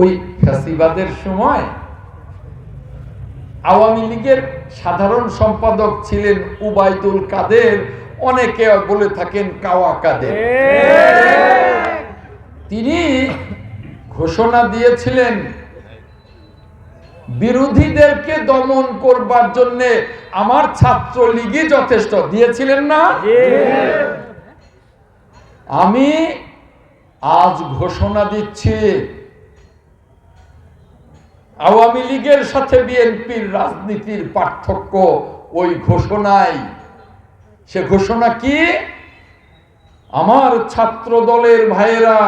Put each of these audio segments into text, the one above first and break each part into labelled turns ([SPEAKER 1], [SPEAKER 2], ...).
[SPEAKER 1] ওই ফ্যাসিবাদের সময় আওয়ামী লীগের সাধারণ সম্পাদক ছিলেন উবাইদুল কাদের, অনেকে বলে থাকেন কাওয়া কাদের। তিনি ঘোষণা দিয়েছিলেন, বিরোধীদেরকে দমন করবার জন্য আমার ছাত্র লীগই যথেষ্ট। দিয়েছিলেন না? আমি আজ ঘোষণা দিচ্ছি আওয়ামী লীগের সাথে বিএনপির রাজনীতির পার্থক্য ওই ঘোষণায় সে ঘোষণা কি? আমার ছাত্র দলের ভাইয়েরা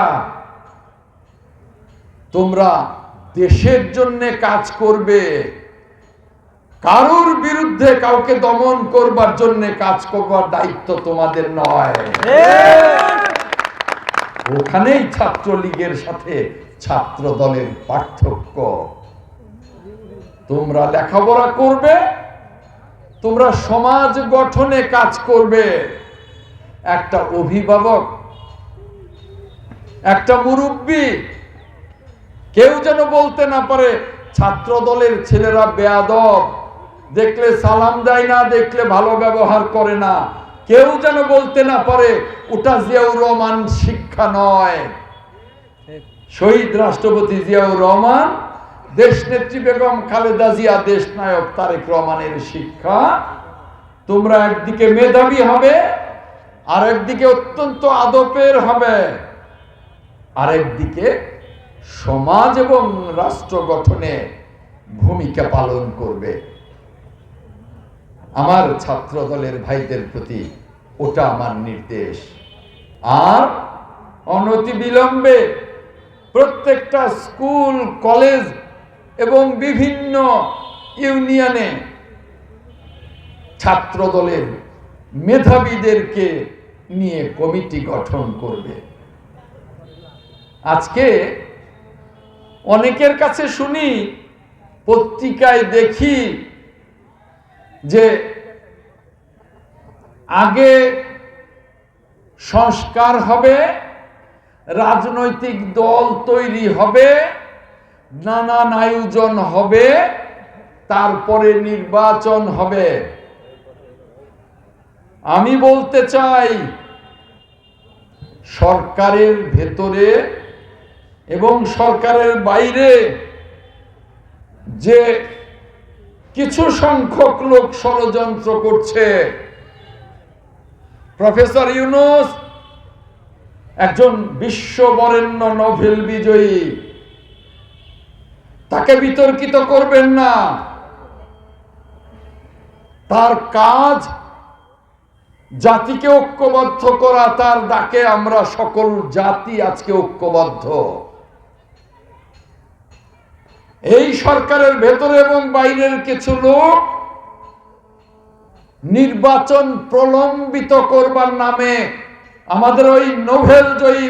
[SPEAKER 1] তোমরা দেশের জন্য কাজ করবে। কারোর বিরুদ্ধে কাউকে দমন করবার জন্য কাজ করবার দায়িত্ব তোমাদের নয়। ওখানেই ছাত্রলীগের সাথে ছাত্র দলের পার্থক্য। তোমরা লেখাপড়া করবে তোমরা সমাজ গঠনে কাজ করবে। একটা অভিভাবক একটা মুরব্বী কেউ যেন বলতে না পারে ছাত্র দলের ছেলেরা বেয়াদব দেখলে সালাম দেয় না দেখলে ভালো ব্যবহার করে না। কেউ যেন বলতে না পারে ওটা জিয়াউর রহমান শিক্ষা নয়। শহীদ রাষ্ট্রপতি জিয়াউর রহমান দেশ নেত্রী বেগম খালেদা জিয়া দেশ নায়ক তারেক রহমানের শিক্ষা। তোমরা একদিকে মেধাবী হবে আর একদিকে অত্যন্ত আদপের হবে। আরেকদিকে সমাজ এবং রাষ্ট্র গঠনে ভূমিকা পালন করবে। আমার ছাত্র দলের ভাইদের প্রতি ওটা আমার নির্দেশ। আর অনতি বিলম্বে প্রত্যেকটা স্কুল, কলেজ এবং বিভিন্ন ইউনিয়নে ছাত্র দলের মেধাবীদেরকে নিয়ে কমিটি গঠন করবে। আজকে অনেকের কাছে শুনি, পত্রিকায় দেখি যে আগে সংস্কার হবে, রাজনৈতিক দল তৈরি হবে নানান আয়োজন হবে, তারপরে নির্বাচন হবে। আমি বলতে চাই, সরকারের ভেতরে এবং সরকারের বাইরে যে কিছু সংখ্যক লোক ষড়যন্ত্র করছে, প্রফেসর ইউনুস একজন বিশ্ববরেণ্য নোবেল বিজয়ী। তাকে বিতর্কিত করবেন না। তার কাজ জাতিকে ঐক্যবদ্ধ করা, তার ডাকে আমরা সকল জাতি আজকে ঐক্যবদ্ধ। এই সরকারের ভেতরে এবং বাইরের কিছু লোক নির্বাচন প্রলম্বিত করবার নামে আমাদের ওই নোভেল জয়ী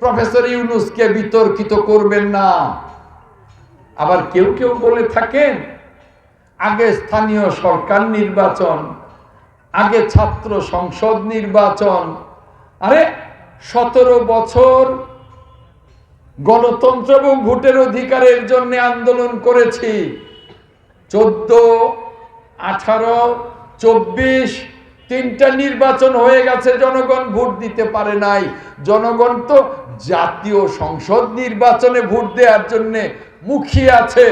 [SPEAKER 1] প্রফেসর ইউনুসকে বিতর্কিত করবেন না। আবার কেউ কেউ বলে থাকেন, আগে স্থানীয় সরকার নির্বাচন, আগে ছাত্র সংসদ নির্বাচন, আরে সতেরো বছর গণতন্ত্র এবং ভোটের অধিকারের জন্য আন্দোলন করেছি। চোদ্দ, আঠারো, চব্বিশ, তিনটা নির্বাচন হয়ে গেছে, জনগণ ভোট দিতে পারে নাই। জনগণ তো জাতীয় সংসদ নির্বাচনে ভোট দেওয়ার জন্য মুখিয়ে আছে।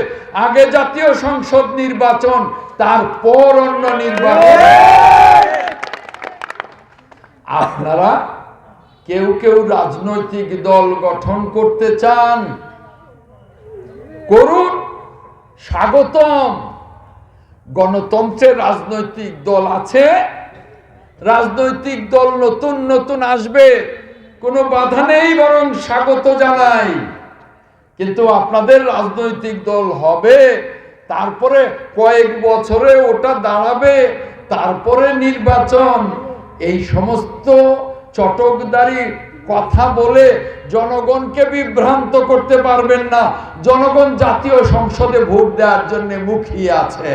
[SPEAKER 1] আগে জাতীয় সংসদ নির্বাচন, তারপর অন্য নির্বাচন। আপনারা কেউ কেউ রাজনৈতিক দল গঠন করতে চান, করুন, স্বাগতম। গণতন্ত্রের রাজনৈতিক দল আছে, রাজনৈতিক দল নতুন নতুন আসবে। কোনো বাধা নেই বরং স্বাগত জানাই। কিন্তু আপনাদের রাজনৈতিক দল হবে তারপরে কয়েক বছরে ওটা দাঁড়াবে তারপরে নির্বাচন। এই সমস্ত চটকদারি কথা বলে জনগণকে বিভ্রান্ত করতে পারবেন না। জনগণ জাতীয় সংসদে ভোট দেওয়ার জন্য মুখিয়ে আছে।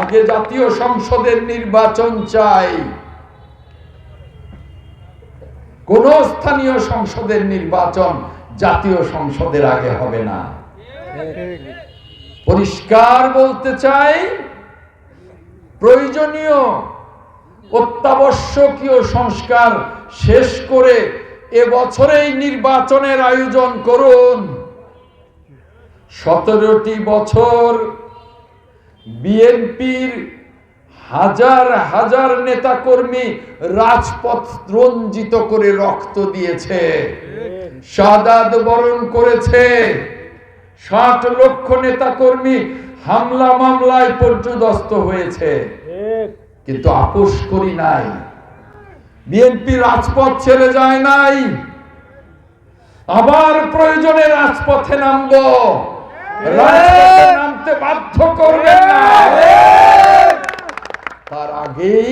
[SPEAKER 1] আগে জাতীয় সংসদের নির্বাচন চাই। কোন স্থানীয় সংসদের নির্বাচন জাতীয় সংসদের আগে হবে না। পরিষ্কার বলতে চাই, প্রয়োজনীয় অত্যাবশ্যকীয় সংস্কার শেষ করে এবছরেই নির্বাচনের আয়োজন করুন। সতেরোটি বছর বিএনপির হাজার হাজার নেতাকর্মী রাজপথ রঞ্জিত করে রক্ত দিয়েছে। সাদাত বরণ করেছে। ষাট লক্ষ নেতাকর্মী হামলা মামলায় পর্যদস্ত হয়েছে। কিন্তু আপোষ করি নাই। বিএনপি রাজপথ ছেড়ে যায় নাই। আবার প্রয়োজনে রাজপথে নামবো। রাজপথে নামতে বাধ্য করবেন না তার আগেই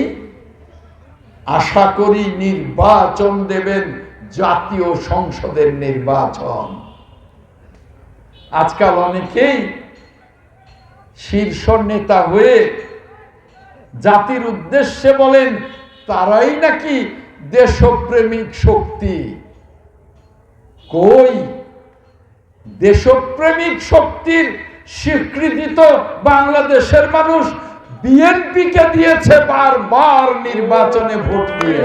[SPEAKER 1] আশা করি নির্বাচন দেবেন জাতীয় সংসদের নির্বাচন। আজকাল অনেকেই শীর্ষ নেতা হয়ে জাতির উদ্দেশ্যে বলেন, তারাই নাকি দেশপ্রেমিক শক্তি? কই? দেশপ্রেমিক শক্তির স্বীকৃতি তো বাংলাদেশের মানুষ বিএনপিকে দিয়েছে বারবার নির্বাচনে ভোট দিয়ে।